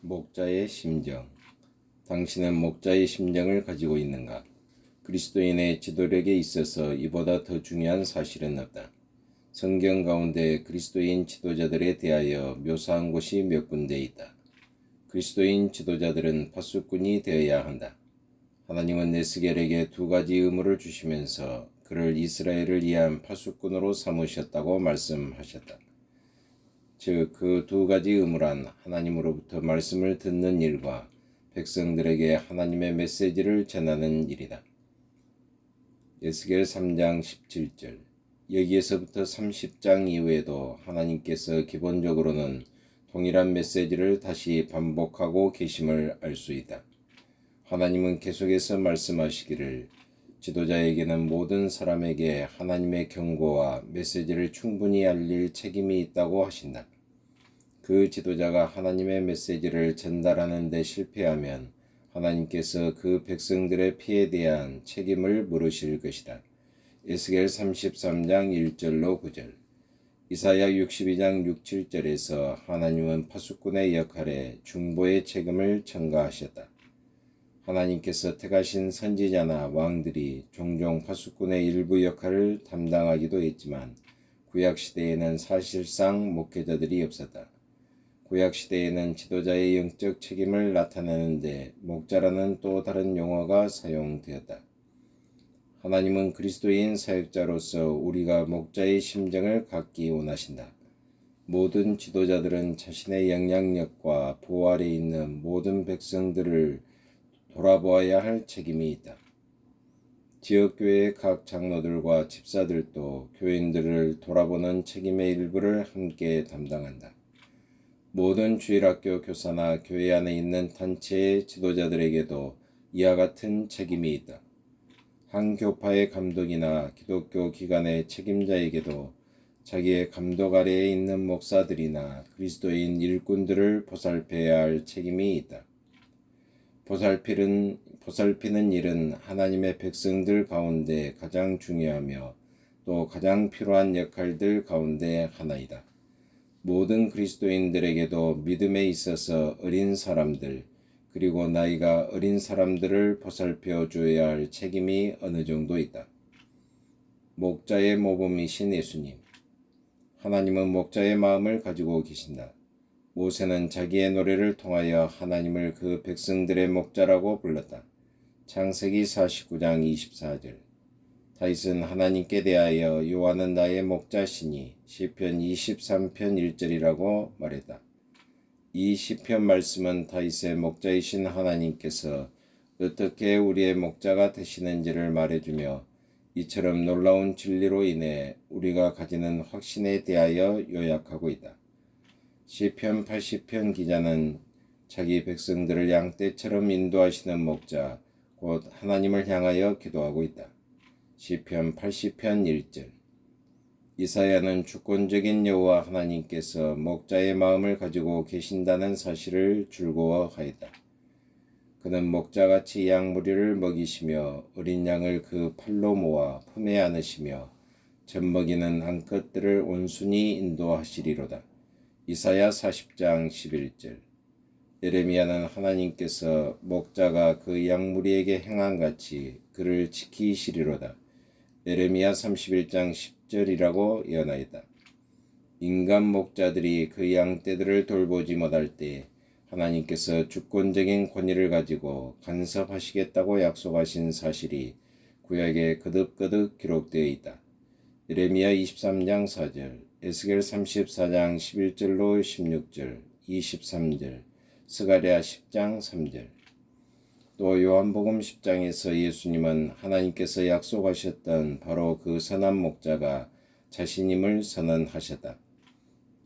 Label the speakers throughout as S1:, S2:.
S1: 목자의 심정. 당신은 목자의 심정을 가지고 있는가? 그리스도인의 지도력에 있어서 이보다 더 중요한 사실은 없다. 성경 가운데 그리스도인 지도자들에 대하여 묘사한 곳이 몇 군데 있다. 그리스도인 지도자들은 파수꾼이 되어야 한다. 하나님은 네스겔에게 두 가지 의무를 주시면서 그를 이스라엘을 위한 파수꾼으로 삼으셨다고 말씀하셨다. 즉, 그 두 가지 의무란 하나님으로부터 말씀을 듣는 일과 백성들에게 하나님의 메시지를 전하는 일이다. 에스겔 3장 17절 여기에서부터 30장 이후에도 하나님께서 기본적으로는 동일한 메시지를 다시 반복하고 계심을 알 수 있다. 하나님은 계속해서 말씀하시기를 지도자에게는 모든 사람에게 하나님의 경고와 메시지를 충분히 알릴 책임이 있다고 하신다. 그 지도자가 하나님의 메시지를 전달하는 데 실패하면 하나님께서 그 백성들의 피에 대한 책임을 물으실 것이다. 에스겔 33장 1절로 9절 이사야 62장 6, 7절에서 하나님은 파수꾼의 역할에 중보의 책임을 전가하셨다. 하나님께서 택하신 선지자나 왕들이 종종 파수꾼의 일부 역할을 담당하기도 했지만 구약 시대에는 사실상 목회자들이 없었다. 구약 시대에는 지도자의 영적 책임을 나타내는데 목자라는 또 다른 용어가 사용되었다. 하나님은 그리스도인 사역자로서 우리가 목자의 심정을 갖기 원하신다. 모든 지도자들은 자신의 영향력과 아래 있는 모든 백성들을 돌아보아야 할 책임이 있다. 지역교회의 각 장로들과 집사들도 교인들을 돌아보는 책임의 일부를 함께 담당한다. 모든 주일학교 교사나 교회 안에 있는 단체의 지도자들에게도 이와 같은 책임이 있다. 한 교파의 감독이나 기독교 기관의 책임자에게도 자기의 감독 아래에 있는 목사들이나 그리스도인 일꾼들을 보살펴야 할 책임이 있다. 보살피는, 보살피는 일은 하나님의 백성들 가운데 가장 중요하며 또 가장 필요한 역할들 가운데 하나이다. 모든 그리스도인들에게도 믿음에 있어서 어린 사람들, 그리고 나이가 어린 사람들을 보살펴 줘야 할 책임이 어느 정도 있다. 목자의 모범이신 예수님. 하나님은 목자의 마음을 가지고 계신다. 모세는 자기의 노래를 통하여 하나님을 그 백성들의 목자라고 불렀다. 창세기 49장 24절. 다윗은 하나님께 대하여 요한은 나의 목자시니 시편 23편 1절이라고 말했다. 이 시편 말씀은 다윗의 목자이신 하나님께서 어떻게 우리의 목자가 되시는지를 말해주며 이처럼 놀라운 진리로 인해 우리가 가지는 확신에 대하여 요약하고 있다. 시편 80편 기자는 자기 백성들을 양떼처럼 인도하시는 목자 곧 하나님을 향하여 기도하고 있다. 시편 80편 1절 이사야는 주권적인 여호와 하나님께서 목자의 마음을 가지고 계신다는 사실을 즐거워하였다. 그는 목자같이 양 무리를 먹이시며 어린 양을 그 팔로 모아 품에 안으시며 젖먹이는 암컷들을 온순히 인도하시리로다. 이사야 40장 11절 예레미야는 하나님께서 목자가 그 양무리에게 행한 같이 그를 지키시리로다. 예레미야 31장 10절이라고 예언하였다. 인간 목자들이 그 양떼들을 돌보지 못할 때 하나님께서 주권적인 권위를 가지고 간섭하시겠다고 약속하신 사실이 구약에 거듭거듭 기록되어 있다. 예레미야 23장 4절, 에스겔 34장 11절로 16절, 23절, 스가랴 10장 3절. 또 요한복음 10장에서 예수님은 하나님께서 약속하셨던 바로 그 선한 목자가 자신임을 선언하셨다.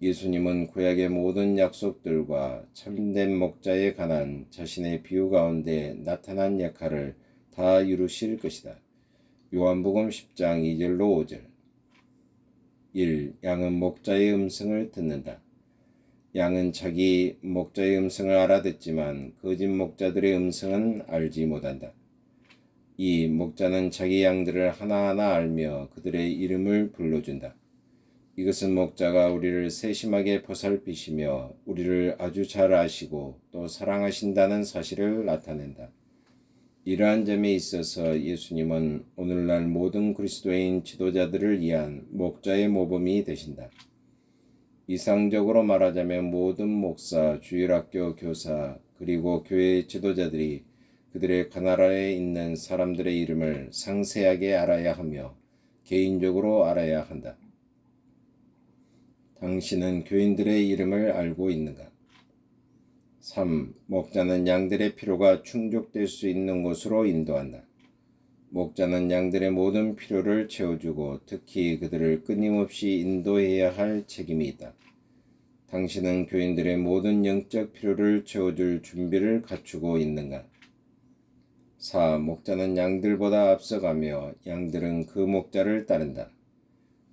S1: 예수님은 구약의 모든 약속들과 참된 목자에 관한 자신의 비유 가운데 나타난 역할을 다 이루실 것이다. 요한복음 10장 2절로 5절 1. 양은 목자의 음성을 듣는다. 양은 자기 목자의 음성을 알아듣지만 거짓 목자들의 음성은 알지 못한다. 이 목자는 자기 양들을 하나하나 알며 그들의 이름을 불러준다. 이것은 목자가 우리를 세심하게 보살피시며 우리를 아주 잘 아시고 또 사랑하신다는 사실을 나타낸다. 이러한 점에 있어서 예수님은 오늘날 모든 그리스도인 지도자들을 위한 목자의 모범이 되신다. 이상적으로 말하자면 모든 목사, 주일학교 교사, 그리고 교회 지도자들이 그들의 관나라에 있는 사람들의 이름을 상세하게 알아야 하며 개인적으로 알아야 한다. 당신은 교인들의 이름을 알고 있는가? 3. 목자는 양들의 필요가 충족될 수 있는 곳으로 인도한다. 목자는 양들의 모든 필요를 채워주고 특히 그들을 끊임없이 인도해야 할 책임이 있다. 당신은 교인들의 모든 영적 필요를 채워줄 준비를 갖추고 있는가? 4. 목자는 양들보다 앞서가며 양들은 그 목자를 따른다.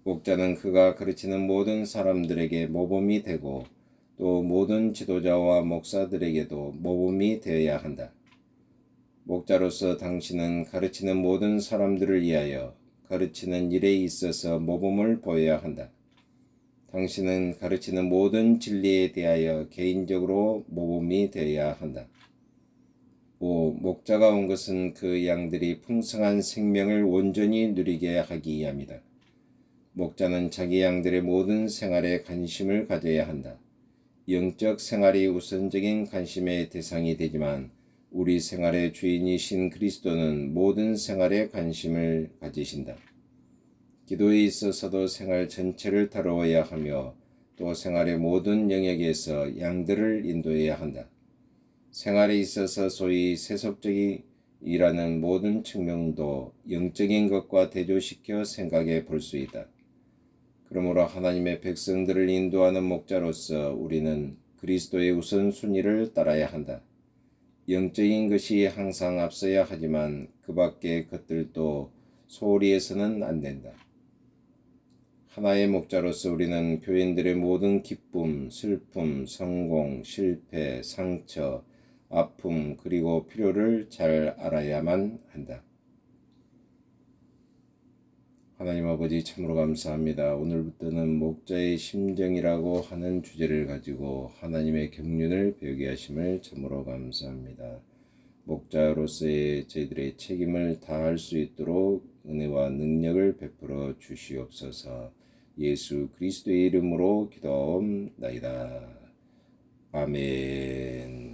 S1: 목자는 그가 가르치는 모든 사람들에게 모범이 되고 또 모든 지도자와 목사들에게도 모범이 되어야 한다. 목자로서 당신은 가르치는 모든 사람들을 위하여 가르치는 일에 있어서 모범을 보여야 한다. 당신은 가르치는 모든 진리에 대하여 개인적으로 모범이 되어야 한다. 5. 목자가 온 것은 그 양들이 풍성한 생명을 온전히 누리게 하기 위함이다. 목자는 자기 양들의 모든 생활에 관심을 가져야 한다. 영적 생활이 우선적인 관심의 대상이 되지만 우리 생활의 주인이신 그리스도는 모든 생활에 관심을 가지신다. 기도에 있어서도 생활 전체를 다루어야 하며 또 생활의 모든 영역에서 양들을 인도해야 한다. 생활에 있어서 소위 세속적이라는 모든 측면도 영적인 것과 대조시켜 생각해 볼 수 있다. 그러므로 하나님의 백성들을 인도하는 목자로서 우리는 그리스도의 우선순위를 따라야 한다. 영적인 것이 항상 앞서야 하지만 그 밖의 것들도 소홀히 해서는 안 된다. 하나의 목자로서 우리는 교인들의 모든 기쁨, 슬픔, 성공, 실패, 상처, 아픔, 그리고 필요를 잘 알아야만 한다. 하나님 아버지 참으로 감사합니다. 오늘부터는 목자의 심정이라고 하는 주제를 가지고 하나님의 경륜을 배우게 하심을 참으로 감사합니다. 목자로서의 저희들의 책임을 다할 수 있도록 은혜와 능력을 베풀어 주시옵소서. 예수 그리스도의 이름으로 기도옵나이다. 아멘.